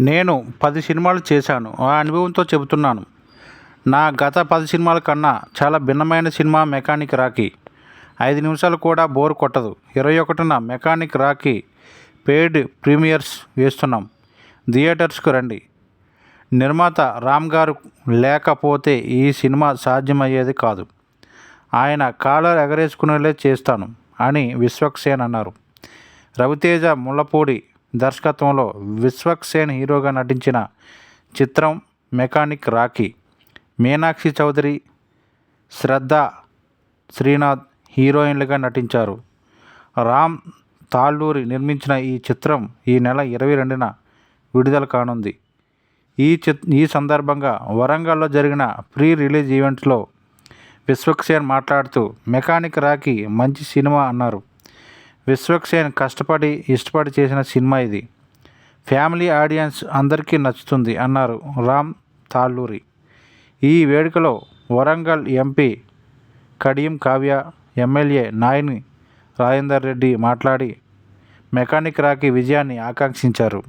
నేను పది సినిమాలు చేశాను ఆ అనుభవంతో చెబుతున్నాను. నా గత పది సినిమాల కన్నా చాలా భిన్నమైన సినిమా మెకానిక్ రాకీ. ఐదు నిమిషాలు కూడా బోర్ కొట్టదు. ఇరవై ఒకటిన మెకానిక్ రాకీ పెయిడ్ ప్రీమియర్స్ వేస్తున్నాం. థియేటర్స్కు రండి. నిర్మాత రామ్ గారు లేకపోతే ఈ సినిమా సాధ్యమయ్యేది కాదు. ఆయన కాలర్ ఎగరేసుకునేలే చేస్తాను అని విశ్వక్సేన్ అన్నారు. రవితేజ ముళ్ళపూడి దర్శకత్వంలో విశ్వక్సేన్ హీరోగా నటించిన చిత్రం మెకానిక్ రాకీ మీనాక్షి చౌదరి శ్రద్ధ శ్రీనాథ్ హీరోయిన్లుగా నటించారు. రామ్ తాళ్ళూరి నిర్మించిన ఈ చిత్రం ఈ నెల ఇరవై రెండున విడుదల కానుంది. ఈ చిత్ ఈ సందర్భంగా వరంగల్లో జరిగిన ప్రీ రిలీజ్ ఈవెంట్లో విశ్వక్సేన్ మాట్లాడుతూ మెకానిక్ రాఖీ మంచి సినిమా అన్నారు. విశ్వక్సేన్ కష్టపడి ఇష్టపడి చేసిన సినిమా ఇది. ఫ్యామిలీ ఆడియన్స్ అందరికీ నచ్చుతుంది అన్నారు రామ్ తాళ్ళూరి ఈ వేడుకలో వరంగల్ ఎంపీ కడియం కావ్య ఎమ్మెల్యే నాయని రాజేందర్ రెడ్డి మాట్లాడి మెకానిక్ రాకీ విజయాన్ని ఆకాంక్షించారు.